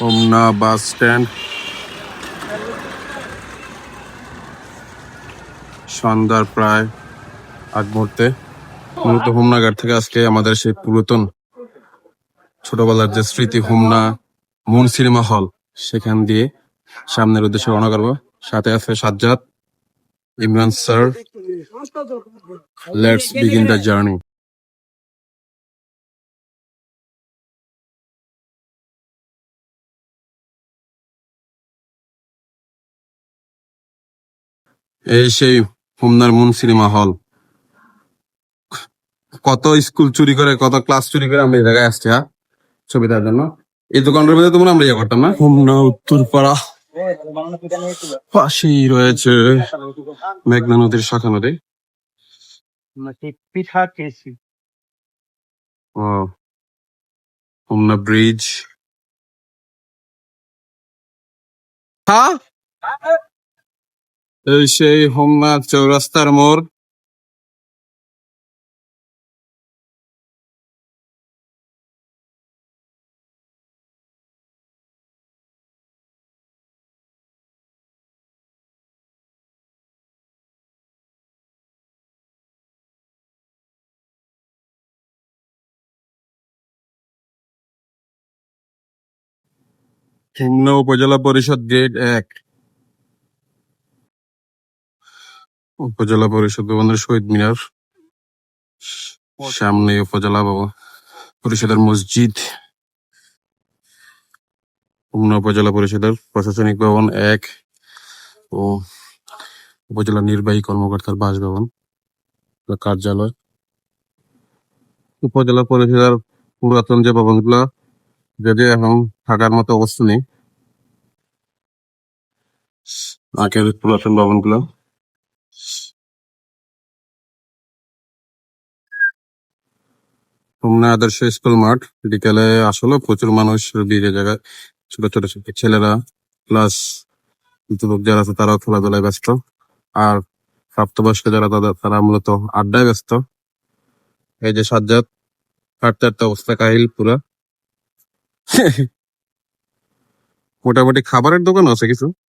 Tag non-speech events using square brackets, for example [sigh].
Homna bus stand. সন্ধ্যার প্রায় আগ মুহূর্তে। মূলত হোমনাঘাট থেকে আজকে আমাদের সেই পুরাতন ছোটবেলার যে স্মৃতি হোমনা মুন সিনেমা হল, সেখান দিয়ে সামনের উদ্দেশ্যে রওনা করব। সাথে আছে Sajjad, Imran sir. Let's begin the journey এই সেই হোমনার মুন সিনেমা হল। কত স্কুল চুরি করে কত ক্লাস চুরি করে আমরা এই জায়গায় আসছি হ্যাঁ? ছবি দেওয়ার জন্য। এই দোকানটার মধ্যে তোমরা আমরা ইয়ে করতাম না? হোমনা উত্তরপাড়া। পাশেই রয়েছে মেঘনা নদীর শাখা নদী। পিঠা খেয়েছি। ও হোমনা ব্রিজ। হ্যাঁ? এই সেই হোমনা চৌরাস্তার মোড়। হোমনা উপজেলা পরিষদ গেট এক। উপজেলা পরিষদ ভবনের শহীদ মিনার। সামনে উপজেলা ভবন পরিষদের মসজিদ। উপজেলা পরিষদের প্রশাসনিক ভবন এক ও উপজেলা নির্বাহী কর্মকর্তার বাসভবন কার্যালয়। উপজেলা পরিষদের পুরাতন যে ভবনগুলো যদি এখন থাকার মতো অবস্থা নেই। আগের পুরাতন ভবনগুলো। হোমনা আদর্শ স্কুল মাঠ, বিকেলে আসলে প্রচুর মানুষ ভিড়ে জায়গায় ছোট ছোট ছেলেরা প্লাস যুবক যারা আছে তারাও খেলাধুলায় ব্যস্ত। আর প্রাপ্তবয়স্ক যারা, তাদের, তারা মূলত আড্ডায় ব্যস্ত। এই যে সাজ্জাদ হাঁটতে হাঁটতে অবস্থা কাহিল পুরা। [laughs] মোটামুটি খাবারের দোকান আছে কিছু?